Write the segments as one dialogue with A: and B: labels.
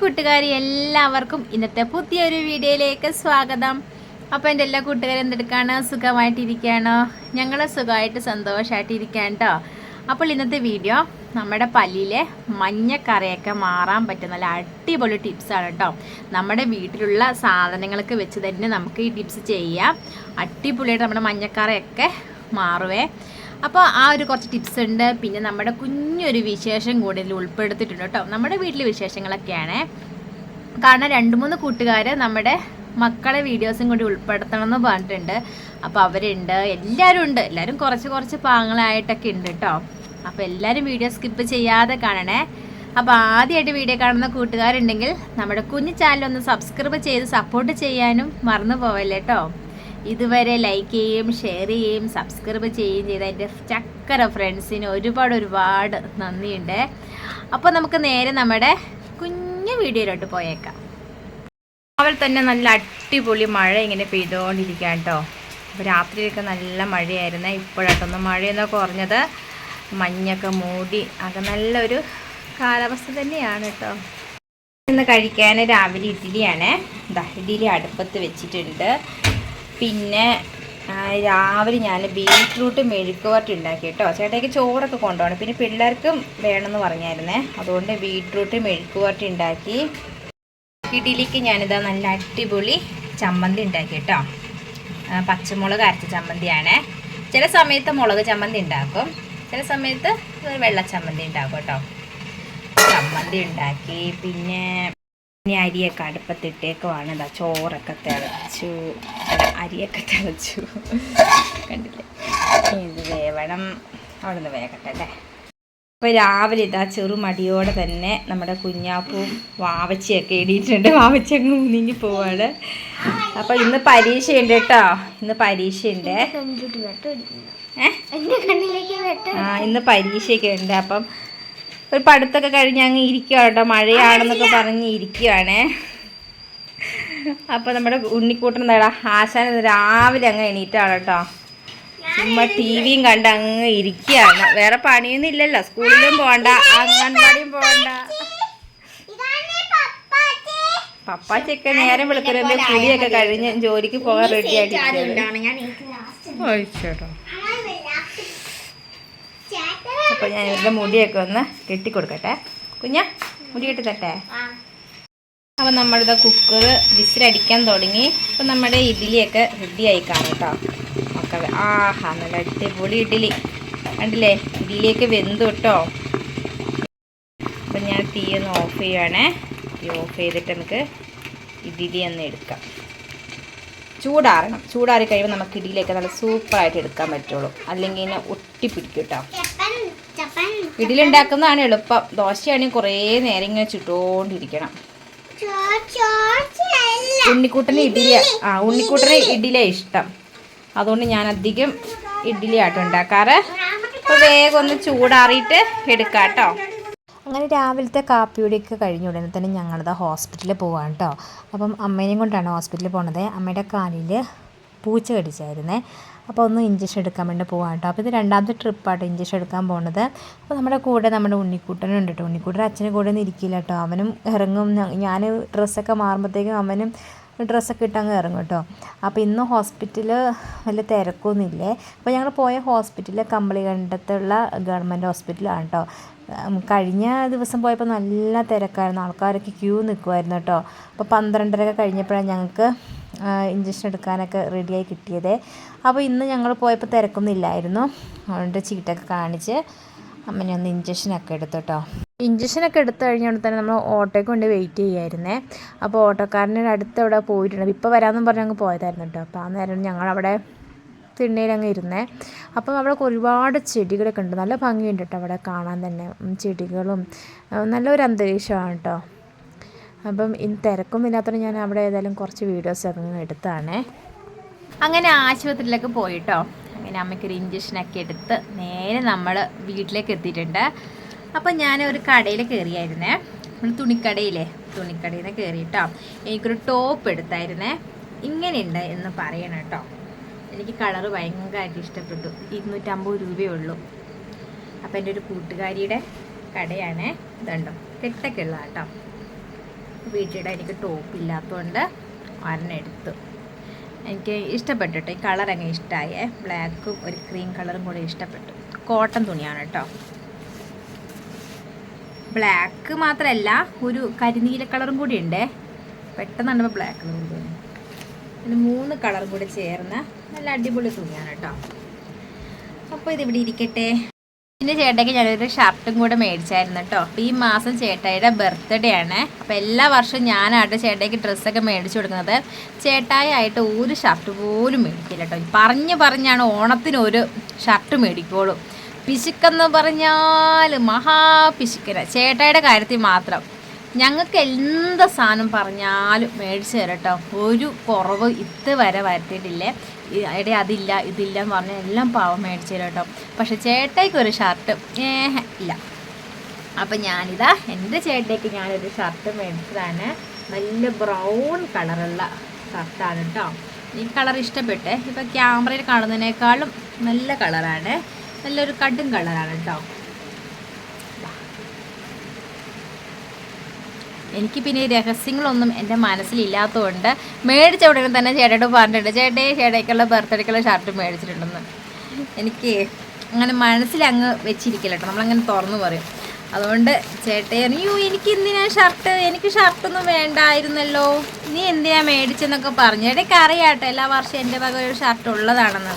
A: കൂട്ടുകാരി എല്ലാവർക്കും ഇന്നത്തെ പുതിയൊരു വീഡിയോയിലേക്ക് സ്വാഗതം. അപ്പോൾ എന്റെ എല്ലാ കൂട്ടുകാരും എന്തെടുക്കാണ്? സുഖമായിട്ടിരിക്കുകയാണോ? ഞങ്ങൾ സുഖമായിട്ട് സന്തോഷമായിട്ട് ഇരിക്കുകയാണ് കേട്ടോ അപ്പോൾ ഇന്നത്തെ വീഡിയോ നമ്മുടെ പല്ലിലെ മഞ്ഞക്കറയൊക്കെ മാറാൻ പറ്റുന്ന നല്ല അടിപൊളി ടിപ്സാണ് കേട്ടോ നമ്മുടെ വീട്ടിലുള്ള സാധനങ്ങളൊക്കെ വെച്ച് തന്നെ നമുക്ക് ഈ ടിപ്സ് ചെയ്യാം. അടിപൊളിയായിട്ട് നമ്മുടെ മഞ്ഞക്കറയൊക്കെ മാറുവേ. അപ്പോൾ ആ ഒരു കുറച്ച് ടിപ്സ് ഉണ്ട്. പിന്നെ നമ്മുടെ കുഞ്ഞൊരു വിശേഷം കൂടി ഇതിൽ ഉൾപ്പെടുത്തിയിട്ടുണ്ട് കേട്ടോ. നമ്മുടെ വീട്ടിലെ വിശേഷങ്ങളൊക്കെയാണ്. കാരണം രണ്ട് മൂന്ന് കൂട്ടുകാർ നമ്മുടെ മക്കളെ വീഡിയോസും കൂടി ഉൾപ്പെടുത്തണം എന്ന് പറഞ്ഞിട്ടുണ്ട്. അപ്പോൾ അവരുണ്ട് എല്ലാവരും ഉണ്ട്. എല്ലാവരും കുറച്ച് കുറച്ച് പാങ്ങളായിട്ടൊക്കെ ഉണ്ട് കേട്ടോ. അപ്പോൾ എല്ലാവരും വീഡിയോ സ്കിപ്പ് ചെയ്യാതെ കാണണേ. അപ്പോൾ ആദ്യമായിട്ട് വീഡിയോ കാണുന്ന കൂട്ടുകാരുണ്ടെങ്കിൽ നമ്മുടെ കുഞ്ഞു ചാനൽ ഒന്ന് സബ്സ്ക്രൈബ് ചെയ്ത് സപ്പോർട്ട് ചെയ്യാനും മറന്നു പോവല്ലേ കേട്ടോ. ഇതുവരെ ലൈക്ക് ചെയ്യുകയും ഷെയർ ചെയ്യുകയും സബ്സ്ക്രൈബ് ചെയ്യുകയും ചെയ്ത എന്റെ ചക്കര ഫ്രണ്ട്സിന് ഒരുപാട് ഒരുപാട് നന്ദിയുണ്ട്. അപ്പോൾ നമുക്ക് നേരെ നമ്മുടെ കുഞ്ഞു വീഡിയോയിലോട്ട് പോയേക്കാം. അവൾ തന്നെ നല്ല അടിപൊളി മഴ ഇങ്ങനെ പെയ്തുകൊണ്ടിരിക്കുക കേട്ടോ അപ്പോൾ രാത്രിയൊക്കെ നല്ല മഴയായിരുന്നേ. ഇപ്പോഴാട്ടൊന്ന് മഴയെന്നൊക്കെ കുറഞ്ഞത് മഞ്ഞൊക്കെ മൂടി അത് നല്ലൊരു കാലാവസ്ഥ തന്നെയാണ് കേട്ടോ ഇന്ന് കഴിക്കാൻ രാവിലെ ഇഡ്ഡലിയാണ്. ഇഡ്ഡലി അടുപ്പത്ത് വെച്ചിട്ടുണ്ട്. പിന്നെ രാവിലെ ഞാൻ ബീറ്റ്റൂട്ട് മെഴുക്ക് വരട്ടി ഉണ്ടാക്കി കേട്ടോ. ചേട്ടയ്ക്ക് ചോറൊക്കെ കൊണ്ടുപോകണം. പിന്നെ പിള്ളേർക്കും വേണമെന്ന് പറഞ്ഞായിരുന്നേ. അതുകൊണ്ട് ബീറ്റ്റൂട്ട് മെഴുക്ക് വരട്ടി ഉണ്ടാക്കി. ഇഡ്ഡലിക്ക് ഞാനിതാ നല്ല അടിപൊളി ചമ്മന്തി ഉണ്ടാക്കി കേട്ടോ. പച്ചമുളക് അരച്ച ചമ്മന്തിയാണ്. ചില സമയത്ത് മുളക് ചമ്മന്തി ഉണ്ടാക്കും. ചില സമയത്ത് വെള്ള ചമ്മന്തി ഉണ്ടാക്കും കേട്ടോ. ചമ്മന്തി ഉണ്ടാക്കി. പിന്നെ അരിയൊക്കെ അടുപ്പത്തിട്ടേക്കുവാണ്. ഇതാ ചോറൊക്കെ തിളച്ചു. അരിയൊക്കെ തിളച്ചു. കണ്ടില്ലേ? ഇത് വേവണം. അവിടെ നിന്ന് വേകട്ടെ അല്ലേ? അപ്പോൾ രാവിലെ ഇതാ ചെറുമടിയോടെ തന്നെ നമ്മുടെ കുഞ്ഞാപ്പും വാവച്ചിയൊക്കെ എഴുതിയിട്ടുണ്ട് വാവച്ചി അങ്ങ് മുന്നിങ്ങി പോവാണ്. അപ്പോൾ ഇന്ന് പരീക്ഷയുണ്ട് കേട്ടോ. ഇന്ന് പരീക്ഷയുണ്ട്. ആ ഇന്ന് പരീക്ഷയൊക്കെ ഉണ്ട്. അപ്പം ഒരു പഠിത്തമൊക്കെ കഴിഞ്ഞ് അങ്ങ് ഇരിക്കുകയാണ് കേട്ടോ. മഴയാണെന്നൊക്കെ പറഞ്ഞ് ഇരിക്കുകയാണേ അപ്പോൾ നമ്മുടെ ഉണ്ണിക്കൂട്ടൻ എന്താടാ ആശാൻ രാവിലെ അങ്ങ് എണീറ്റാണ് കേട്ടോ. ചുമ്മാ ടി വിയും കണ്ട് അങ്ങ് ഇരിക്കുകയാണ്. വേറെ പണിയൊന്നും ഇല്ലല്ലോ. സ്കൂളിലും പോകണ്ട അംഗൻവാടിയും പോകണ്ട പപ്പാച്ചൊക്കെ നേരം വെളുക്കലുമ്പോ കുളിയൊക്കെ കഴിഞ്ഞ് ജോലിക്ക് പോകാൻ റെഡി ആയിട്ടോ അപ്പോൾ ഞാൻ ഇവരുടെ മുടിയൊക്കെ ഒന്ന് കെട്ടിക്കൊടുക്കട്ടെ. കുഞ്ഞ മുടി കെട്ടി തട്ടെ അപ്പോൾ നമ്മളിത് കുക്കർ വിസിലടിക്കാൻ തുടങ്ങി. അപ്പോൾ നമ്മുടെ ഇഡ്ഡലിയൊക്കെ റെഡി ആയി കാണും കേട്ടോ ഒക്കെ ആഹാ നല്ല അടിപൊളി ഇഡ്ഡലി. കണ്ടില്ലേ? ഇഡ്ഡലിയൊക്കെ വെന്തു കേട്ടോ അപ്പം ഞാൻ തീ ഒന്ന് ഓഫ് ചെയ്യുവാണേ. തീ ഓഫ് ചെയ്തിട്ട് നമുക്ക് ഇഡ്ഡലി ഒന്ന് എടുക്കാം. ചൂടാറണം. ചൂടാറി കഴിയുമ്പോൾ നമുക്ക് ഇഡ്ഡലിയൊക്കെ നല്ല സൂപ്പറായിട്ട് എടുക്കാൻ പറ്റുള്ളൂ. അല്ലെങ്കിൽ ഇങ്ങനെ ഒട്ടിപ്പിടിക്കും കേട്ടോ ഇഡ്ഡലി ഉണ്ടാക്കുന്നതാണ് എളുപ്പം. ദോശയാണെങ്കിൽ കുറേ നേരം ഇങ്ങനെ ചുട്ടോണ്ടിരിക്കണം. ഉണ്ണിക്കൂട്ടന് ഇഡ്ഡലി ആ ഉണ്ണിക്കൂട്ടന് ഇഡ്ഡലി. ഇഷ്ടം. അതുകൊണ്ട് ഞാൻ അധികം ഇഡ്ഡലി ആട്ടോ ഉണ്ടാക്കാറ്. അപ്പോൾ വേഗം ഒന്ന് ചൂടാറിയിട്ട് എടുക്കാം കേട്ടോ അങ്ങനെ രാവിലത്തെ കാപ്പിയുടെയൊക്കെ കഴിഞ്ഞ ഉടനെ തന്നെ ഞങ്ങളത് ഹോസ്പിറ്റലിൽ പോവാണ് കേട്ടോ അപ്പം അമ്മേനെയും കൊണ്ടാണ് ഹോസ്പിറ്റലിൽ പോണത്. അമ്മയുടെ കാലിൽ പൂച്ച കടിച്ചായിരുന്നേ. അപ്പോൾ ഒന്ന് ഇഞ്ചക്ഷൻ എടുക്കാൻ വേണ്ടി പോകാം കേട്ടോ. അപ്പോൾ ഇത് രണ്ടാമത്തെ ട്രിപ്പാട്ടോ ഇഞ്ചക്ഷൻ എടുക്കാൻ പോകുന്നത് അപ്പോൾ നമ്മുടെ കൂടെ നമ്മുടെ ഉണ്ണിക്കൂട്ടൻ ഉണ്ട് കേട്ടോ. ഉണ്ണിക്കൂട്ടർ അച്ഛനും കൂടെ ഒന്നും ഇരിക്കില്ല കേട്ടോ. അവനും ഇറങ്ങും. ഞാൻ ഡ്രസ്സൊക്കെ മാറുമ്പോഴത്തേക്കും അവനും ഡ്രസ്സൊക്കെ ഇട്ട് അങ്ങ് ഇറങ്ങും കേട്ടോ. അപ്പോൾ ഇന്ന് ഹോസ്പിറ്റൽ വലിയ തിരക്കൊന്നുമില്ലേ? അപ്പോൾ ഞങ്ങൾ പോയ ഹോസ്പിറ്റൽ കമ്പളികണ്ടത്തുള്ള ഗവൺമെന്റ് ഹോസ്പിറ്റലാണ് കേട്ടോ. കഴിഞ്ഞ ദിവസം പോയപ്പോൾ നല്ല തിരക്കായിരുന്നു. ആൾക്കാരൊക്കെ ക്യൂ നിൽക്കുമായിരുന്നു കേട്ടോ. അപ്പോൾ പന്ത്രണ്ടരയൊക്കെ കഴിഞ്ഞപ്പോഴാണ് ഞങ്ങൾക്ക് ഇഞ്ചക്ഷൻ എടുക്കാനൊക്കെ റെഡിയായി കിട്ടിയത്. അപ്പോൾ ഇന്ന് ഞങ്ങൾ പോയപ്പോൾ തിരക്കൊന്നും ഇല്ലായിരുന്നു അതുകൊണ്ട് ചീട്ടൊക്കെ കാണിച്ച് അമ്മനെ ഒന്ന് ഇഞ്ചക്ഷനൊക്കെ എടുത്തു കേട്ടോ ഇഞ്ചക്ഷനൊക്കെ എടുത്തു കഴിഞ്ഞുകൊണ്ട് തന്നെ നമ്മൾ ഓട്ടോയ്ക്ക് കൊണ്ട് വെയിറ്റ് ചെയ്യായിരുന്നേ. അപ്പോൾ ഓട്ടോക്കാരന്റെ അടുത്ത് അവിടെ പോയിട്ടുണ്ട്? ഇപ്പോൾ വരാമെന്നും പറഞ്ഞ് അങ്ങ് പോയതായിരുന്നു കേട്ടോ അപ്പോൾ ആ നേരം ഞങ്ങളവിടെ തിണ്ണയിലങ്ങ് ഇരുന്നേ. അപ്പം അവിടെ ഒരുപാട് ചെടികളൊക്കെ ഉണ്ട്. നല്ല ഭംഗിയുണ്ട് കേട്ടോ അവിടെ കാണാൻ തന്നെ. ചെടികളും നല്ലൊരു അന്തരീക്ഷമാണ് കേട്ടോ അപ്പം ഇന്ന് തിരക്കും ഇല്ലാത്തതുകൊണ്ട് ഞാൻ അവിടെ ഏതായാലും കുറച്ച് വീഡിയോസ് ഇറങ്ങി എടുത്താണേ. അങ്ങനെ ആശുപത്രിയിലേക്ക് പോയിട്ടോ. അങ്ങനെ അമ്മയ്ക്കൊരു ഇഞ്ചക്ഷനൊക്കെ എടുത്ത് നേരെ നമ്മൾ വീട്ടിലേക്ക് എത്തിയിട്ടുണ്ട്. അപ്പം ഞാൻ ഒരു കടയിൽ കയറിയായിരുന്നേ. നമ്മൾ തുണിക്കടയിലേ തുണിക്കടയിൽ നിന്ന് കയറിയിട്ടോ. എനിക്കൊരു ടോപ്പ് എടുത്തായിരുന്നേ. ഇങ്ങനെയുണ്ട് എന്ന് പറയണം കേട്ടോ. എനിക്ക് കളറ് ഭയങ്കരമായിട്ട് ഇഷ്ടപ്പെട്ടു. ഇരുന്നൂറ്റമ്പത് രൂപയേ ഉള്ളൂ. അപ്പോൾ എന്റെ ഒരു കൂട്ടുകാരിയുടെ കടയാണ്. ഇതുണ്ടോ? കെട്ടൊക്കെ ഉള്ള കേട്ടോ വീട്ടിലിടാൻ എനിക്ക് ടോപ്പ് ഇല്ലാത്തതുകൊണ്ട് ഒരെണ്ണം എടുത്തു. എനിക്ക് ഇഷ്ടപ്പെട്ടു ഈ കളർ അങ്ങ് ഇഷ്ടമായേ. ബ്ലാക്കും ഒരു ക്രീം കളറും കൂടെ ഇഷ്ടപ്പെട്ടു. കോട്ടൺ തുണിയാണ് കേട്ടോ. ബ്ലാക്ക് മാത്രമല്ല ഒരു കരിനീല കളറും കൂടി ഉണ്ട്. പെട്ടെന്ന് കണ്ടപ്പോൾ ബ്ലാക്ക് കളർ തോന്നി പിന്നെ മൂന്ന് കളറും കൂടി ചേർന്ന് നല്ല അടിപൊളി തുണിയാണ് കേട്ടോ. അപ്പോൾ ഇതിവിടെ ഇരിക്കട്ടെ. പിന്നെ ചേട്ടയ്ക്ക് ഞാനൊരു ഷർട്ടും കൂടെ മേടിച്ചായിരുന്നു കേട്ടോ. അപ്പോൾ ഈ മാസം ചേട്ടായിയുടെ ബർത്ത്ഡേ ആണ്. അപ്പോൾ എല്ലാ വർഷവും ഞാനായിട്ട് ചേട്ടയ്ക്ക് ഡ്രസ്സൊക്കെ മേടിച്ചു കൊടുക്കുന്നത്. ചേട്ടായി ആയിട്ട് ഒരു ഷർട്ട് പോലും മേടിക്കില്ല കേട്ടോ. പറഞ്ഞു പറഞ്ഞാണ് ഓണത്തിന് ഒരു ഷർട്ട് മേടിക്കോളൂ പിശുക്കെന്ന് പറഞ്ഞാൽ മഹാ പിശുക്കന. ചേട്ടായിയുടെ കാര്യത്തിൽ മാത്രം. ഞങ്ങൾക്ക് എന്ത് സാധനം പറഞ്ഞാലും മേടിച്ച് തരാം കേട്ടോ. ഒരു കുറവ് ഇതുവരെ വരുത്തിയിട്ടില്ലേ. എടേ അതില്ല ഇതില്ല എന്ന് പറഞ്ഞാൽ എല്ലാം പാവം മേടിച്ചു തരാം കേട്ടോ. പക്ഷെ ചേട്ടയ്ക്ക് ഒരു ഷർട്ട് ഏഹ് ഇല്ല. അപ്പം ഞാനിതാ എന്റെ ചേട്ടയ്ക്ക് ഞാനൊരു ഷർട്ട് മേടിച്ചതാണ്. നല്ല ബ്രൗൺ കളറുള്ള ഷർട്ടാണ് കേട്ടോ. ഈ കളർ ഇഷ്ടപ്പെട്ടേ. ഇപ്പം ക്യാമറയിൽ കാണുന്നതിനേക്കാളും നല്ല കളറാണ് നല്ലൊരു കടും കളറാണ് കേട്ടോ. എനിക്ക് പിന്നെ ഈ രഹസ്യങ്ങളൊന്നും എന്റെ മനസ്സിലില്ലാത്തതുകൊണ്ട് മേടിച്ച ഉടനെ തന്നെ ചേട്ടയോട് പറഞ്ഞിട്ടുണ്ട് ചേട്ടേ ചേട്ടയ്ക്കുള്ള ബർത്ത്ഡേക്കുള്ള ഷർട്ട് മേടിച്ചിട്ടുണ്ടെന്ന്. എനിക്ക് അങ്ങനെ മനസ്സിലങ്ങ് വെച്ചിരിക്കില്ല കേട്ടോ നമ്മളങ്ങനെ തുറന്നു പറയും. അതുകൊണ്ട് ചേട്ടയെ അയ്യോ എനിക്ക് എന്തിനാ ഷർട്ട്? എനിക്ക് ഷർട്ടൊന്നും വേണ്ടായിരുന്നല്ലോ. നീ എന്തിനാ മേടിച്ചെന്നൊക്കെ പറഞ്ഞു. ചേട്ടയ്ക്ക് അറിയാട്ടെ എല്ലാ വർഷവും എന്റെ വക ഒരു ഷർട്ട് ഉള്ളതാണെന്ന്.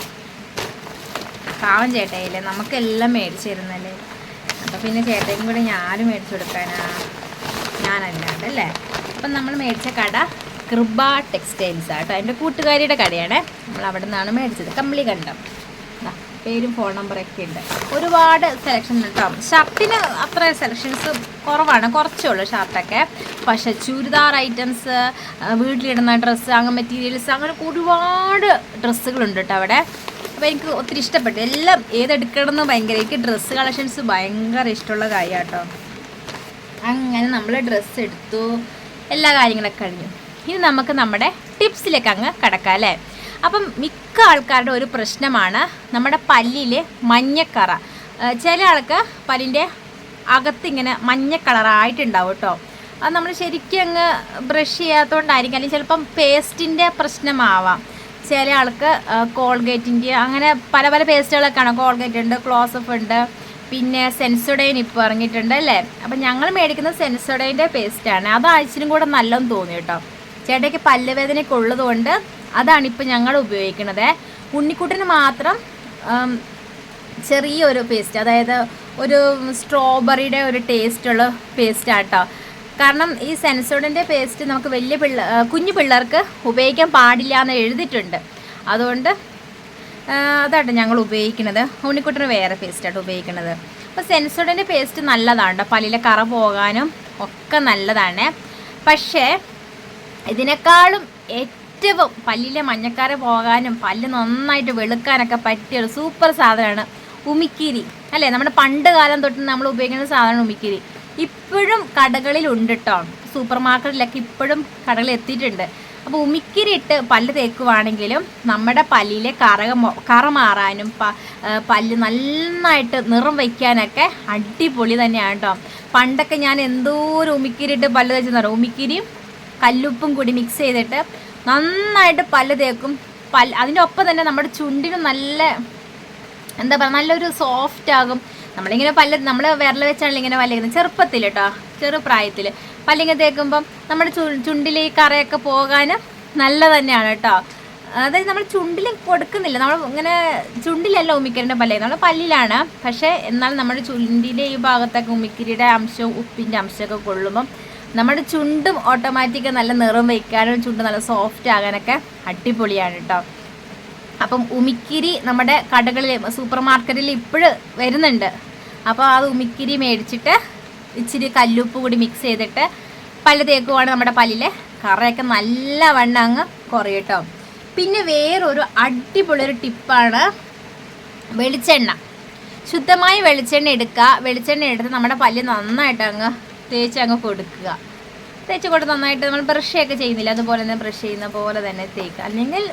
A: പാവം ചേട്ടയില്ലേ നമുക്കെല്ലാം മേടിച്ചു തരുന്നല്ലേ അപ്പോൾ പിന്നെ ചേട്ടയും കൂടെ ഞാനും മേടിച്ചു കൊടുക്കാനാ. ഞാനല്ലാണ്ട് അല്ലേ? അപ്പം നമ്മൾ മേടിച്ച കട കൃപ ടെക്സ്റ്റൈൽസ് ആട്ടോ. എന്റെ കൂട്ടുകാരിയുടെ കടയാണ്. നമ്മൾ അവിടെ നിന്നാണ് മേടിച്ചത്. കമ്പിളി കണ്ടം പേരും ഫോൺ നമ്പറൊക്കെ ഉണ്ട്. ഒരുപാട് സെലക്ഷൻ കേട്ടോ ഷർട്ടിന് അത്ര സെലക്ഷൻസ് കുറവാണ്. കുറച്ചേ ഉള്ളൂ ഷർട്ടൊക്കെ. പക്ഷേ ചുരിദാർ ഐറ്റംസ് വീട്ടിലിടുന്ന ഡ്രസ്സ് അങ്ങനെ മെറ്റീരിയൽസ് അങ്ങനെ ഒരുപാട് ഡ്രസ്സുകളുണ്ട് കേട്ടോ അവിടെ. അപ്പോൾ എനിക്ക് ഒത്തിരി ഇഷ്ടപ്പെട്ടു. എല്ലാം ഏതെടുക്കണമെന്ന് ഭയങ്കര എനിക്ക് ഡ്രസ്സ് കളക്ഷൻസ് ഭയങ്കര ഇഷ്ടമുള്ള കാര്യമാണ് കേട്ടോ അങ്ങനെ നമ്മൾ ഡ്രസ്സ് എടുത്തു. എല്ലാ കാര്യങ്ങളൊക്കെ കഴിഞ്ഞു. ഇനി നമുക്ക് നമ്മുടെ ടിപ്സിലേക്ക് അങ്ങ് കിടക്കാം അല്ലേ? അപ്പം മിക്ക ആൾക്കാരുടെ ഒരു പ്രശ്നമാണ് നമ്മുടെ പല്ലിലെ മഞ്ഞക്കറ. ചില ആൾക്ക് പല്ലിന്റെ അകത്ത് ഇങ്ങനെ മഞ്ഞ കളറായിട്ടുണ്ടാവും കേട്ടോ അത് നമ്മൾ ശരിക്കും അങ്ങ് ബ്രഷ് ചെയ്യാത്തതുകൊണ്ടായിരിക്കും അല്ലെങ്കിൽ ചിലപ്പം പേസ്റ്റിന്റെ പ്രശ്നമാവാം. ചില ആൾക്ക് കോൾഗേറ്റിന്റെ അങ്ങനെ പല പല പേസ്റ്റുകളൊക്കെയാണ് കോൾഗേറ്റ് ഉണ്ട് ക്ലോസഫ് ഉണ്ട്. പിന്നെ സെൻസോഡൈൻ ഇപ്പോൾ ഇറങ്ങിയിട്ടുണ്ട് അല്ലേ? അപ്പം ഞങ്ങൾ മേടിക്കുന്ന സെൻസോഡൈന്റെ പേസ്റ്റാണ്. അത് ആഴ്ചയിലും കൂടെ നല്ലതെന്ന് തോന്നി കേട്ടോ. ചേട്ടയ്ക്ക് പല്ലുവേദനയൊക്കെ ഉള്ളതുകൊണ്ട് അതാണ് ഇപ്പം ഞങ്ങൾ ഉപയോഗിക്കുന്നത് ഉണ്ണിക്കുട്ടിന് മാത്രം ചെറിയൊരു പേസ്റ്റ് അതായത് ഒരു സ്ട്രോബെറിയുടെ ഒരു ടേസ്റ്റുള്ള പേസ്റ്റാണ് കേട്ടോ. കാരണം ഈ സെൻസോഡിന്റെ പേസ്റ്റ് നമുക്ക് വലിയ പിള്ള കുഞ്ഞു പിള്ളേർക്ക് ഉപയോഗിക്കാൻ പാടില്ല എന്ന് എഴുതിയിട്ടുണ്ട്. അതുകൊണ്ട് അതാട്ടോ ഞങ്ങൾ ഉപയോഗിക്കുന്നത്. ഉണ്ണിക്കുട്ടന് വേറെ പേസ്റ്റായിട്ട് ഉപയോഗിക്കുന്നത്. അപ്പോൾ സെൻസോഡിന്റെ പേസ്റ്റ് നല്ലതാണ്. പല്ലിലെ കറ പോകാനും ഒക്കെ നല്ലതാണ്. പക്ഷേ ഇതിനേക്കാളും ഏറ്റവും പല്ലിലെ മഞ്ഞക്കാര പോകാനും പല്ല് നന്നായിട്ട് വെളുക്കാനൊക്കെ പറ്റിയ ഒരു സൂപ്പർ സാധനമാണ് ഉമിക്കിരി. അല്ലേ? നമ്മുടെ പണ്ട് കാലം തൊട്ട് നമ്മൾ ഉപയോഗിക്കുന്ന സാധനമാണ് ഉമിക്കിരി. ഇപ്പോഴും കടകളിലുണ്ട് കേട്ടോ സൂപ്പർ മാർക്കറ്റിലൊക്കെ ഇപ്പോഴും കടകളിൽ എത്തിയിട്ടുണ്ട്. അപ്പോൾ ഉമിക്കിരി ഇട്ട് പല്ല് തേക്കുവാണെങ്കിലും നമ്മുടെ പല്ലിലെ കറ കറ മാറാനും പല്ല് നന്നായിട്ട് നിറം വയ്ക്കാനൊക്കെ അടിപൊളി തന്നെയാണ് കേട്ടോ പണ്ടൊക്കെ ഞാൻ എന്തോരം ഉമിക്കിരി ഇട്ട് പല്ല് തേച്ചെന്ന് പറയാം. ഉമിക്കിരിയും കല്ലുപ്പും കൂടി മിക്സ് ചെയ്തിട്ട് നന്നായിട്ട് പല്ല് തേക്കും. പല്ല് അതിന്റെ ഒപ്പം തന്നെ നമ്മുടെ ചുണ്ടിനും നല്ല എന്താ പറയുക നല്ലൊരു സോഫ്റ്റ് ആകും. നമ്മളിങ്ങനെ പല്ല് നമ്മൾ വിരൽ വെച്ചാണല്ലോ ഇങ്ങനെ പല്ലിക്കുന്നത് ചെറുപ്പത്തിൽ കേട്ടോ ചെറുപ്രായത്തിൽ പല്ലിങ്ങ തേക്കുമ്പം നമ്മുടെ ചു ചുണ്ടിൽ ഈ കറയൊക്കെ പോകാനും നല്ല തന്നെയാണ് കേട്ടോ അതായത് നമ്മൾ ചുണ്ടിൽ കൊടുക്കുന്നില്ല. നമ്മൾ ഇങ്ങനെ ചുണ്ടിലല്ല ഉമിക്കരിന്റെ പല്ലേ. നമ്മൾ പല്ലിലാണ്. പക്ഷേ എന്നാൽ നമ്മുടെ ചുണ്ടിന്റെ ഈ ഭാഗത്തൊക്കെ ഉമിക്കിരിയുടെ അംശവും ഉപ്പിന്റെ അംശമൊക്കെ കൊള്ളുമ്പം നമ്മുടെ ചുണ്ടും ഓട്ടോമാറ്റിക് നല്ല നിറം വയ്ക്കാനും ചുണ്ട് നല്ല സോഫ്റ്റ് ആകാനൊക്കെ അടിപൊളിയാണ് കേട്ടോ അപ്പം ഉമിക്കിരി നമ്മുടെ കടകളിൽ സൂപ്പർ മാർക്കറ്റിൽ ഇപ്പോഴും വരുന്നുണ്ട്. അപ്പോൾ ആ ഉമിക്കിരി മേടിച്ചിട്ട് ഇച്ചിരി കല്ലുപ്പ് കൂടി മിക്സ് ചെയ്തിട്ട് പല്ല് തേക്കുവാണ് നമ്മുടെ പല്ലിലെ. കറയൊക്കെ നല്ല വണ്ണം അങ്ങ് കുറയും കേട്ടോ പിന്നെ വേറൊരു അടിപൊളിയൊരു ടിപ്പാണ് വെളിച്ചെണ്ണ. ശുദ്ധമായ വെളിച്ചെണ്ണ എടുക്കുക. വെളിച്ചെണ്ണ എടുത്ത് നമ്മുടെ പല്ല് നന്നായിട്ട് അങ്ങ് തേച്ച് അങ്ങ് കൊടുക്കുക. തേച്ച് കൊടുത്ത് നന്നായിട്ട് നമ്മൾ ബ്രഷ് ഒക്കെ ചെയ്യുന്നില്ല? അതുപോലെ തന്നെ ബ്രഷ് ചെയ്യുന്ന പോലെ തന്നെ തേക്കുക. അല്ലെങ്കിൽ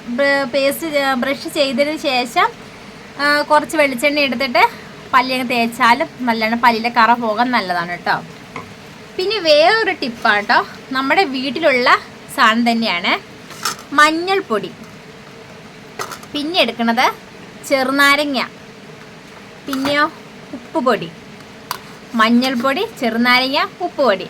A: പേസ്റ്റ് ബ്രഷ് ചെയ്തതിന് ശേഷം കുറച്ച് വെളിച്ചെണ്ണ എടുത്തിട്ട് പല്ലി അങ്ങ് തേച്ചാലും നല്ലോണം പല്ലിലെ കറ പോകാൻ നല്ലതാണ് കേട്ടോ. പിന്നെ വേറൊരു ടിപ്പാണ് കേട്ടോ. നമ്മുടെ വീട്ടിലുള്ള സാധനം തന്നെയാണ് മഞ്ഞൾപ്പൊടി. പിന്നെ എടുക്കുന്നത് ചെറുനാരങ്ങ. പിന്നെയോ ഉപ്പുപൊടി. മഞ്ഞൾപ്പൊടി ചെറുനാരങ്ങ ഉപ്പുപൊടി.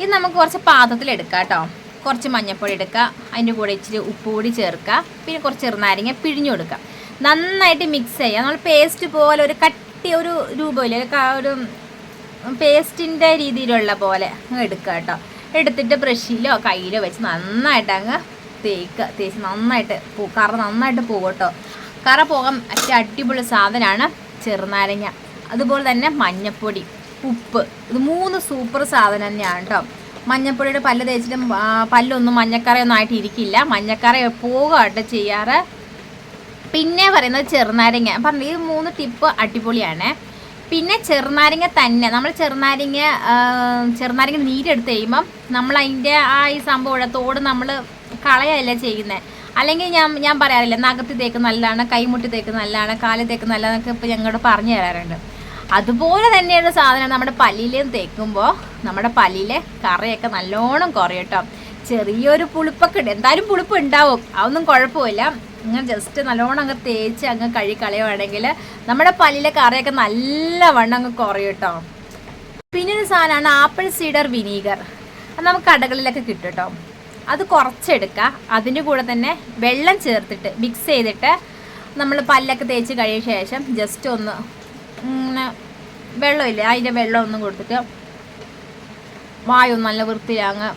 A: ഇത് നമുക്ക് കുറച്ച് പാത്രത്തിൽ എടുക്കാം കേട്ടോ. കുറച്ച് മഞ്ഞൾപ്പൊടി എടുക്കുക അതിന്റെ കൂടെ ഇച്ചിരി ഉപ്പ് ചേർക്കുക പിന്നെ കുറച്ച് ചെറുനാരങ്ങ പിഴിഞ്ഞു കൊടുക്കുക നന്നായിട്ട് മിക്സ് ചെയ്യുക നമ്മൾ പേസ്റ്റ് പോലെ ഒരു കട്ടി ഒരു രൂപമില്ല ഒരു പേസ്റ്റിന്റെ രീതിയിലുള്ള പോലെ എടുക്കുക കേട്ടോ. എടുത്തിട്ട് ബ്രഷിലോ കയ്യിലോ വെച്ച് നന്നായിട്ട് അങ്ങ് തേക്കുക. തേച്ച് നന്നായിട്ട് പൂ കറ നന്നായിട്ട് പോകും കേട്ടോ. കറ പോകാൻ ഏറ്റവും അടിപൊളി സാധനമാണ് ചെറുനാരങ്ങ. അതുപോലെ തന്നെ മഞ്ഞപ്പൊടി ഉപ്പ്. ഇത് മൂന്ന് സൂപ്പർ സാധനം തന്നെയാണ് കേട്ടോ. മഞ്ഞപ്പൊടിയുടെ പല്ല് തേച്ചിട്ടും പല്ലൊന്നും മഞ്ഞക്കറയൊന്നും ആയിട്ട് ഇരിക്കില്ല മഞ്ഞക്കറ പോകുകയായിട്ട് ചെയ്യാറ്. പിന്നെ പറയുന്നത് ചെറുനാരങ്ങ. പറഞ്ഞു ഈ മൂന്ന് ടിപ്പ് അടിപൊളിയാണ്. പിന്നെ ചെറുനാരങ്ങ തന്നെ. നമ്മൾ ചെറുനാരങ്ങ ചെറുനാരങ്ങ നീരെടുത്ത് കഴിയുമ്പം നമ്മൾ അതിന്റെ ആ ഈ സംഭവം തോട് നമ്മൾ കളയല്ല ചെയ്യുന്നത് അല്ലെങ്കിൽ ഞാൻ ഞാൻ പറയാറില്ല നഗത്തി തേക്ക് നല്ലതാണ് കൈമുട്ടി തേക്ക് നല്ലതാണ് കാലിൽ തേക്ക് നല്ലതെന്നൊക്കെ ഇപ്പോൾ ഞങ്ങളോട് പറഞ്ഞു തരാറുണ്ട്. അതുപോലെ തന്നെയുള്ള സാധനം നമ്മുടെ പല്ലിലും തേക്കുമ്പോൾ നമ്മുടെ പല്ലിലെ കറയൊക്കെ നല്ലോണം കുറയും കേട്ടോ. ചെറിയൊരു പുളിപ്പൊക്കെ ഉണ്ട്. എന്തായാലും പുളിപ്പ് ഉണ്ടാവും. അതൊന്നും കുഴപ്പമില്ല. ഇങ്ങനെ ജസ്റ്റ് നല്ലോണം അങ്ങ് തേച്ച് അങ്ങ് കഴുകി കളയുവാണെങ്കിൽ നമ്മുടെ പല്ലിലെ കറയൊക്കെ നല്ലവണ്ണം അങ്ങ് കുറയും കേട്ടോ. പിന്നെ സാധനമാണ് ആപ്പിൾ സീഡർ വിനീഗർ. അത് നമുക്ക് കടകളിലൊക്കെ കിട്ടും കേട്ടോ. അത് കുറച്ചെടുക്കുക. അതിന്റെ കൂടെ തന്നെ വെള്ളം ചേർത്തിട്ട് മിക്സ് ചെയ്തിട്ട് നമ്മൾ പല്ലൊക്കെ തേച്ച് കഴിയ ശേഷം ജസ്റ്റ് ഒന്ന് ഇങ്ങനെ വെള്ളമില്ലേ അതിന്റെ വെള്ളം ഒന്നും കൊടുത്തിട്ട് വായൊന്നും നല്ല വൃത്തിയിലങ്ങ്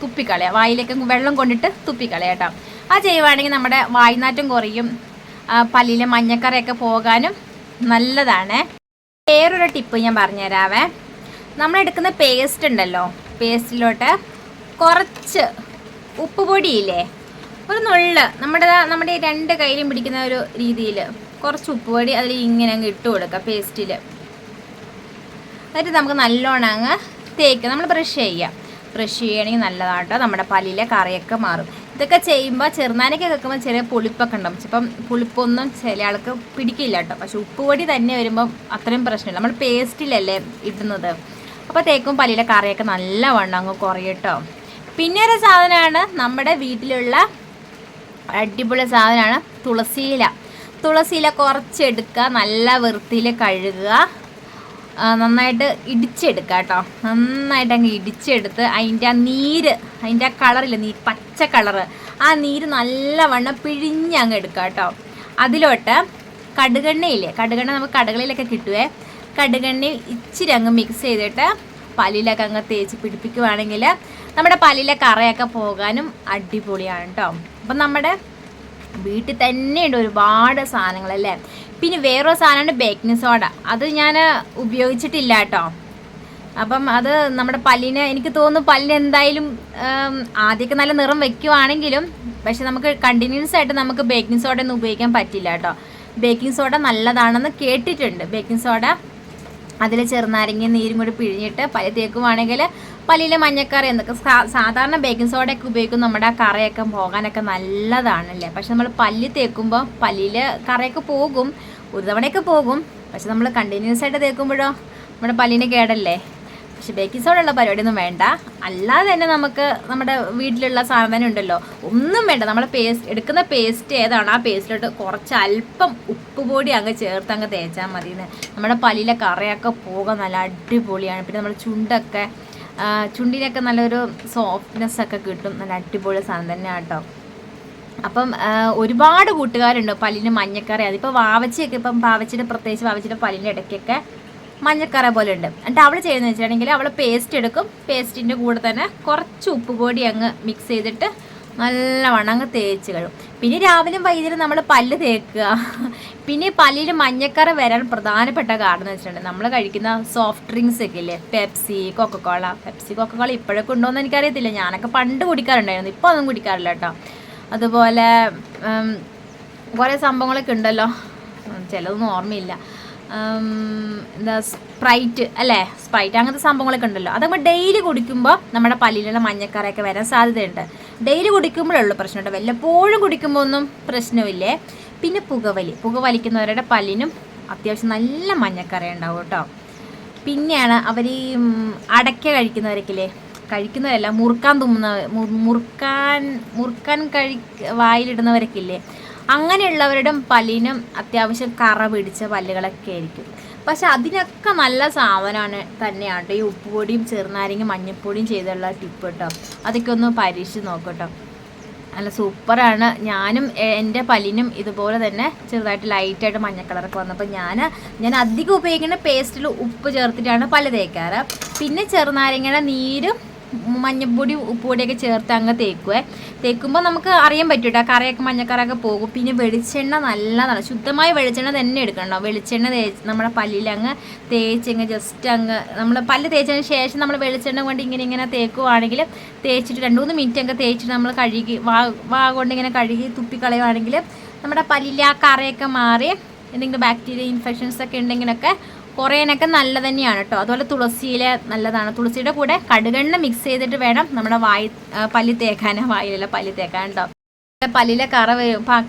A: തുപ്പിക്കളയാം വായിലേക്ക് വെള്ളം കൊണ്ടിട്ട് തുപ്പിക്കളയാം കേട്ടോ. ആ ചെയ്യുവാണെങ്കിൽ നമ്മുടെ വായ്നാറ്റം കുറയും പല്ലിലെ മഞ്ഞക്കറയൊക്കെ പോകാനും നല്ലതാണ്. വേറൊരു ടിപ്പ് ഞാൻ പറഞ്ഞുതരാവേ. നമ്മളെടുക്കുന്ന പേസ്റ്റ് ഉണ്ടല്ലോ പേസ്റ്റിലോട്ട് കുറച്ച് ഉപ്പ് പൊടിയില്ലേ ഒരു നുള്ള് നമ്മുടെ നമ്മുടെ രണ്ട് കയ്യിലും പിടിക്കുന്ന ഒരു രീതിയിൽ കുറച്ച് ഉപ്പ് പൊടി അതിൽ ഇങ്ങനെ അങ്ങ് ഇട്ട് കൊടുക്കുക പേസ്റ്റിൽ. എന്നിട്ട് നമുക്ക് നല്ലോണം അങ്ങ് തേക്കുക നമ്മൾ ബ്രഷ് ചെയ്യുക ബ്രഷ് ചെയ്യുകയാണെങ്കിൽ നല്ലതാട്ടോ. നമ്മുടെ പല്ലിലെ കറിയൊക്കെ മാറും. ഇതൊക്കെ ചെയ്യുമ്പോൾ ചെറുനാനൊക്കെ കേൾക്കുമ്പോൾ ചെറിയ പുളിപ്പൊക്കെ ഉണ്ടാവും. ചിലപ്പം പുളിപ്പൊന്നും ചില ആൾക്ക് പിടിക്കില്ല കേട്ടോ. പക്ഷെ ഉപ്പുപൊടി തന്നെ വരുമ്പം അത്രയും പ്രശ്നമില്ല. നമ്മൾ പേസ്റ്റിലല്ലേ ഇടുന്നത്. അപ്പോൾ തേക്കും പല്ലിലെ കറിയൊക്കെ നല്ല വണ്ണം അങ്ങ് കുറയട്ടോ പിന്നെ ഒരു സാധനമാണ് നമ്മുടെ വീട്ടിലുള്ള അടിപൊളി സാധനമാണ് തുളസിയില തുളസിയില കുറച്ചെടുക്കുക നല്ല വൃത്തിയിൽ കഴുകുക. നന്നായിട്ട് ഇടിച്ചെടുക്കുക കേട്ടോ നന്നായിട്ട് അങ്ങ് ഇടിച്ചെടുത്ത് അതിന്റെ ആ നീര് അതിന്റെ ആ കളറില്ല നീ പച്ച കളറ് ആ നീര് നല്ലവണ്ണം പിഴിഞ്ഞ് അങ്ങ് എടുക്കുക കേട്ടോ അതിലോട്ട് കടുകെണ്ണയില്ലേ കടുകെണ്ണ നമുക്ക് കടകളിലൊക്കെ കിട്ടുവേ കടുകെണ്ണ ഇച്ചിരി അങ്ങ് മിക്സ് ചെയ്തിട്ട് പല്ലിലൊക്കെ അങ്ങ് തേച്ച് പിടിപ്പിക്കുവാണെങ്കിൽ നമ്മുടെ പല്ലിലെ കറയൊക്കെ പോകാനും അടിപൊളിയാണ് കേട്ടോ അപ്പം നമ്മുടെ വീട്ടിൽ തന്നെ ഉണ്ട് ഒരുപാട് സാധനങ്ങൾ അല്ലേ പിന്നെ വേറൊരു സാധനമാണ് ബേക്കിംഗ് സോഡ അത് ഞാൻ ഉപയോഗിച്ചിട്ടില്ല കേട്ടോ അപ്പം അത് നമ്മുടെ പല്ലിന് എനിക്ക് തോന്നുന്നു പല്ലിന് എന്തായാലും ആദ്യമൊക്കെ നല്ല നിറം വെക്കുവാണെങ്കിലും പക്ഷെ നമുക്ക് കണ്ടിന്യൂസ് ആയിട്ട് നമുക്ക് ബേക്കിംഗ് സോഡ ഒന്നും ഉപയോഗിക്കാൻ പറ്റില്ല കേട്ടോ ബേക്കിംഗ് സോഡ നല്ലതാണെന്ന് കേട്ടിട്ടുണ്ട്. ബേക്കിംഗ് സോഡ അതിൽ ചെറുനാരങ്ങ നീരും കൂടി പിഴിഞ്ഞിട്ട് പല്ല് തേക്കുവാണെങ്കിൽ പല്ലിലെ മഞ്ഞക്കറി എന്തൊക്കെ? സാധാരണ ബേക്കിംഗ് സോഡയൊക്കെ ഉപയോഗിക്കും നമ്മുടെ കറയൊക്കെ പോകാനൊക്കെ നല്ലതാണല്ലേ? പക്ഷെ നമ്മൾ പല്ല് തേക്കുമ്പോൾ പല്ലിൽ കറയൊക്കെ പോകും. ഒരു തവണയൊക്കെ പോകും. പക്ഷെ നമ്മൾ കണ്ടിന്യൂസ് ആയിട്ട് തേക്കുമ്പോഴോ? നമ്മുടെ പല്ലിന് കേടല്ലേ? പക്ഷെ ബേക്കിംഗ് സോഡ ഉള്ള പരിപാടിയൊന്നും വേണ്ട. അല്ലാതെ തന്നെ നമുക്ക് നമ്മുടെ വീട്ടിലുള്ള സാധനം തന്നെ ഉണ്ടല്ലോ. ഒന്നും വേണ്ട. നമ്മൾ പേസ്റ്റ് എടുക്കുന്ന പേസ്റ്റ് ഏതാണോ? ആ പേസ്റ്റിലോട്ട് കുറച്ച് അല്പം ഉപ്പ് പൊടി അങ്ങ് ചേർത്ത് അങ്ങ് തേച്ചാൽ മതി നമ്മുടെ പല്ലിലെ കറയൊക്കെ പോകാൻ നല്ല അടിപൊളിയാണ്. പിന്നെ നമ്മുടെ ചുണ്ടൊക്കെ ചുണ്ടിനൊക്കെ നല്ലൊരു സോഫ്റ്റ്നെസ് ഒക്കെ കിട്ടും. നല്ല അടിപൊളി സാധനം തന്നെയാണ് കേട്ടോ അപ്പം ഒരുപാട് കൂട്ടുകാരുണ്ട്. പല്ലിന് മഞ്ഞക്കറി അതിപ്പോൾ വാവച്ചയൊക്കെ ഇപ്പം വാവച്ചിട്ട് പ്രത്യേകിച്ച് വാവച്ചിട്ട് പല്ലിന്റെ ഇടയ്ക്കൊക്കെ മഞ്ഞക്കറ പോലെ ഉണ്ട്. എന്നിട്ട് അവൾ ചെയ്യുന്നത് വെച്ചിട്ടുണ്ടെങ്കിൽ അവൾ പേസ്റ്റ് എടുക്കും. പേസ്റ്റിന്റെ കൂടെ തന്നെ കുറച്ച് ഉപ്പ് പൊടി അങ്ങ് മിക്സ് ചെയ്തിട്ട് നല്ലവണ്ണം അങ്ങ് തേച്ച് കഴിയും പിന്നെ രാവിലെയും വൈകുന്നേരം നമ്മൾ പല്ല് തേക്കുക. പിന്നെ പല്ലിൽ മഞ്ഞക്കറ വരാൻ പ്രധാനപ്പെട്ട കാരണം എന്ന് വെച്ചിട്ടുണ്ടെങ്കിൽ നമ്മൾ കഴിക്കുന്ന സോഫ്റ്റ് ഡ്രിങ്ക്സ് ഒക്കെ ഇല്ലേ? പെപ്സി കൊക്കക്കോള പെപ്സി കൊക്കക്കോള ഇപ്പോഴൊക്കെ ഉണ്ടോയെന്ന് എനിക്കറിയത്തില്ല. ഞാനൊക്കെ പണ്ട് കുടിക്കാറുണ്ടായിരുന്നു. ഇപ്പോൾ ഒന്നും കുടിക്കാറില്ല കേട്ടോ. അതുപോലെ കുറേ സംഭവങ്ങളൊക്കെ ഉണ്ടല്ലോ. ചിലതൊന്നും ഓർമ്മയില്ല. എന്താ സ്പ്രൈറ്റ് അല്ലേ? സ്പ്രൈറ്റ് അങ്ങനത്തെ സംഭവങ്ങളൊക്കെ ഉണ്ടല്ലോ. അതൊക്കെ ഡെയിലി കുടിക്കുമ്പോൾ നമ്മുടെ പല്ലിലുള്ള മഞ്ഞക്കറയൊക്കെ വരാൻ സാധ്യതയുണ്ട്. ഡെയിലി കുടിക്കുമ്പോഴുള്ളൂ പ്രശ്നമുണ്ട് വല്ലപ്പോഴും കുടിക്കുമ്പോൾ ഒന്നും പ്രശ്നമില്ലേ? പിന്നെ പുകവലി. പുകവലിക്കുന്നവരുടെ പല്ലിനും അത്യാവശ്യം നല്ല മഞ്ഞക്കറി ഉണ്ടാവും കേട്ടോ. പിന്നെയാണ് അവർ ഈ അടയ്ക്ക കഴിക്കുന്നവരൊക്കെയില്ലേ? കഴിക്കുന്നവരല്ല മുറുക്കാൻ തുമ്മുന്ന മുറുക്കാൻ മുറുക്കാൻ കഴി വായിലിടുന്നവരൊക്കെ ഇല്ലേ അങ്ങനെയുള്ളവരുടെ പല്ലിനും അത്യാവശ്യം കറ പിടിച്ച പല്ലുകളൊക്കെ ആയിരിക്കും. പക്ഷെ അതിനൊക്കെ നല്ല സാധനമാണ് തന്നെയാണ് ഈ ഉപ്പുപൊടിയും ചെറുനാരങ്ങ മഞ്ഞൾപ്പൊടിയും ചെയ്തുള്ള ടിപ്പ് കേട്ടോ. അതൊക്കെ ഒന്ന് പരീക്ഷിച്ച് നോക്കട്ടോ നല്ല സൂപ്പറാണ്. ഞാനും എന്റെ പല്ലിനും ഇതുപോലെ തന്നെ ചെറുതായിട്ട് ലൈറ്റായിട്ട് മഞ്ഞ കളറൊക്കെ വന്നപ്പോൾ ഞാൻ ഞാൻ അധികം ഉപയോഗിക്കുന്ന പേസ്റ്റിൽ ഉപ്പ് ചേർത്തിട്ടാണ് പല്ല് തേക്കാറ്. പിന്നെ ചെറുനാരങ്ങയുടെ നീരും മഞ്ഞപ്പൊടി ഉപ്പുപൊടിയൊക്കെ ചേർത്ത് അങ്ങ് തേക്കുവേ. തേക്കുമ്പോൾ നമുക്ക് അറിയാൻ പറ്റും കേട്ടോ കറയൊക്കെ മഞ്ഞക്കറയൊക്കെ പോകും. പിന്നെ വെളിച്ചെണ്ണ നല്ലതാണ് ശുദ്ധമായ വെളിച്ചെണ്ണ തന്നെ എടുക്കണം വെളിച്ചെണ്ണ തേച്ച് നമ്മുടെ പല്ലിൽ അങ്ങ് തേച്ചങ്ങ് ജസ്റ്റ് അങ്ങ് നമ്മൾ പല്ല് തേച്ചതിന് ശേഷം നമ്മൾ വെളിച്ചെണ്ണ കൊണ്ട് ഇങ്ങനെ ഇങ്ങനെ തേക്കുവാണെങ്കിൽ തേച്ചിട്ട് രണ്ട് മൂന്ന് മിനിറ്റ് അങ്ങ് തേച്ചിട്ട് നമ്മൾ കഴുകി വാ വാ കൊണ്ട് ഇങ്ങനെ കഴുകി തുപ്പിക്കളയുവാണെങ്കിൽ നമ്മുടെ പല്ലിലെ ആ കറയൊക്കെ മാറി എന്തെങ്കിലും ബാക്ടീരിയ ഇൻഫെക്ഷൻസ് ഒക്കെ ഉണ്ടെങ്കിലൊക്കെ കുറേനൊക്കെ നല്ല തന്നെയാണ് കേട്ടോ അതുപോലെ തുളസിയില നല്ലതാണ്. തുളസിയുടെ കൂടെ കടുകെണ്ണ മിക്സ് ചെയ്തിട്ട് വേണം നമ്മുടെ വായി പല്ലി തേക്കാൻ വായിലല്ല പല്ലി തേക്കാൻ കേട്ടോ പല്ലിലെ കറ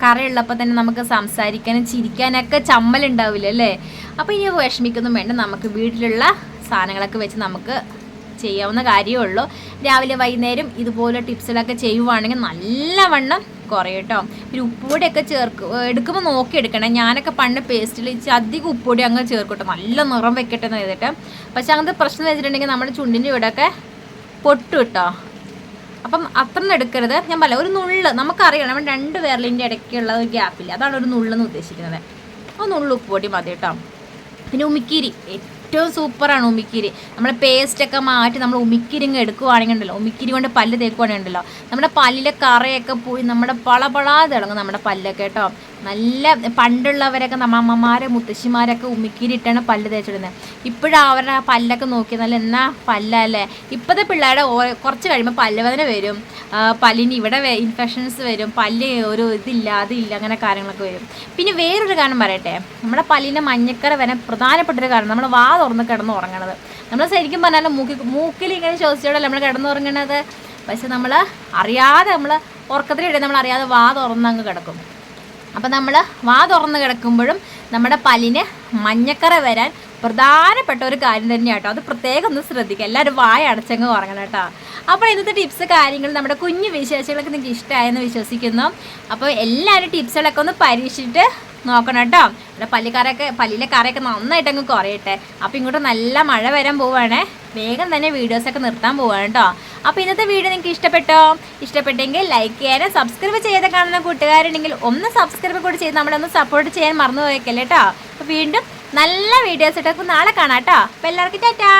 A: കറയുള്ളപ്പോൾ തന്നെ നമുക്ക് സംസാരിക്കാനും ചിരിക്കാനൊക്കെ ചമ്മലുണ്ടാവില്ല അല്ലേ? അപ്പോൾ ഇനി വിഷമിക്കൊന്നും വേണ്ട. നമുക്ക് വീട്ടിലുള്ള സാധനങ്ങളൊക്കെ വെച്ച് നമുക്ക് ചെയ്യാവുന്ന കാര്യമേ ഉള്ളൂ. രാവിലെ വൈകുന്നേരം ഇതുപോലെ ടിപ്സുകളൊക്കെ ചെയ്യുവാണെങ്കിൽ നല്ലവണ്ണം കുറയും കേട്ടോ പിന്നെ ഉപ്പുപൊടിയൊക്കെ ചേർക്ക് എടുക്കുമ്പോൾ നോക്കി എടുക്കണം. ഞാനൊക്കെ പണ്ട് പേസ്റ്റിൽ അധികം ഉപ്പുപൊടി അങ്ങ് ചേർക്കട്ടെ. നല്ല നിറം വെക്കട്ടെ എന്ന് ചെയ്തിട്ട് പക്ഷെ അങ്ങനത്തെ പ്രശ്നം വെച്ചിട്ടുണ്ടെങ്കിൽ നമ്മുടെ ചുണ്ടിന്റെ ഇവിടെയൊക്കെ പൊട്ടു കേട്ടോ അപ്പം അത്ര എടുക്കരുത്. ഞാൻ പറയാം ഒരു നുള്ള് നമുക്കറിയാം നമ്മൾ രണ്ട് വിരലിന്റെ ഇടയ്ക്കുള്ള ഒരു ഗ്യാപ്പില്ല? അതാണ് ഒരു നുള്ളെന്ന് ഉദ്ദേശിക്കുന്നത്. ആ നുള്ളു മതി കേട്ടോ പിന്നെ ഉമിക്കിരി ഏറ്റവും സൂപ്പറാണ് ഉമിക്കിരി. നമ്മൾ പേസ്റ്റൊക്കെ മാറ്റി നമ്മൾ ഉമിക്കിരി എടുക്കുവാണെങ്കിൽ ഉണ്ടല്ലോ ഉമിക്കിരി കൊണ്ട് പല്ല് തേക്കുവാണെങ്കിൽ ഉണ്ടല്ലോ നമ്മുടെ പല്ലിലെ കറയൊക്കെ പോയി നമ്മുടെ പളപളാ തിളങ്ങും നമ്മുടെ പല്ലൊക്കെ കേട്ടോ. നല്ല പണ്ടുള്ളവരൊക്കെ നമ്മ അമ്മമാരെ മുത്തശ്ശിമാരൊക്കെ ഉമിക്കിരി ഇട്ടാണ് പല്ല് തേച്ചിടുന്നത്. ഇപ്പോഴും അവരുടെ ആ പല്ലൊക്കെ നോക്കി നല്ല എന്നാ പല്ലല്ലേ? ഇപ്പോഴത്തെ പിള്ളേരുടെ കുറച്ച് കഴിയുമ്പോൾ പല്ലുവേദന വരും. പല്ലിന് ഇവിടെ ഇൻഫെക്ഷൻസ് വരും. പല്ല് ഒരു ഇതില്ല അതില്ല അങ്ങനെ കാര്യങ്ങളൊക്കെ വരും. പിന്നെ വേറൊരു കാരണം പറയട്ടെ. നമ്മുടെ പല്ലിന്റെ മഞ്ഞക്കറ വരാൻ പ്രധാനപ്പെട്ടൊരു കാരണം നമ്മൾ വാ തുറന്ന് കിടന്ന് ഉറങ്ങണത്. നമ്മൾ ശരിക്കും പറഞ്ഞാൽ മൂക്കി മൂക്കിൽ ഇങ്ങനെ ശ്വസിച്ചോടല്ലേ നമ്മൾ കിടന്നുറങ്ങണത് പക്ഷെ നമ്മൾ അറിയാതെ നമ്മൾ ഉറക്കത്തിലിടെ നമ്മൾ അറിയാതെ വാ തുറന്ന് അങ്ങ് കിടക്കും. അപ്പം നമ്മൾ വാ തുറന്ന് കിടക്കുമ്പോഴും നമ്മുടെ പല്ലിന് മഞ്ഞക്കറ വരാൻ പ്രധാനപ്പെട്ട ഒരു കാര്യം തന്നെയാണ് കേട്ടോ അത് പ്രത്യേകം ഒന്ന് ശ്രദ്ധിക്കുക. എല്ലാവരും വായ അടച്ചങ്ങ് ഉറങ്ങണം കേട്ടോ അപ്പോൾ ഇന്നത്തെ ടിപ്സ് കാര്യങ്ങൾ നമ്മുടെ കുഞ്ഞു വിശേഷങ്ങളൊക്കെ നിങ്ങൾക്ക് ഇഷ്ടമായെന്ന് വിശ്വസിക്കുന്നു. അപ്പോൾ എല്ലാവരും ടിപ്സുകളൊക്കെ ഒന്ന് പരീക്ഷിച്ചിട്ട് നോക്കണം കേട്ടോ ഇവിടെ പല്ലിക്കാരൊക്കെ പല്ലിലെ കറയൊക്കെ നന്നായിട്ട് അങ്ങ് കുറയട്ടെ. അപ്പോൾ ഇങ്ങോട്ട് നല്ല മഴ വരാൻ പോവുകയാണേ വേഗം തന്നെ വീഡിയോസൊക്കെ നിർത്താൻ പോവുകയാണ് കേട്ടോ അപ്പോൾ ഇന്നത്തെ വീഡിയോ നിങ്ങൾക്ക് ഇഷ്ടപ്പെട്ടോ? ഇഷ്ടപ്പെട്ടെങ്കിൽ ലൈക്ക് ചെയ്യാനും സബ്സ്ക്രൈബ് ചെയ്ത് കാണുന്ന കൂട്ടുകാരുണ്ടെങ്കിൽ ഒന്ന് സബ്സ്ക്രൈബ് കൂടി ചെയ്ത് നമ്മളൊന്ന് സപ്പോർട്ട് ചെയ്യാൻ മറന്നു പോയേക്കല്ലേ കേട്ടോ അപ്പോൾ വീണ്ടും നല്ല വീഡിയോസ് ഇട്ടപ്പോൾ നാളെ കാണാം കേട്ടോ. എല്ലാവർക്കും ടാറ്റാ.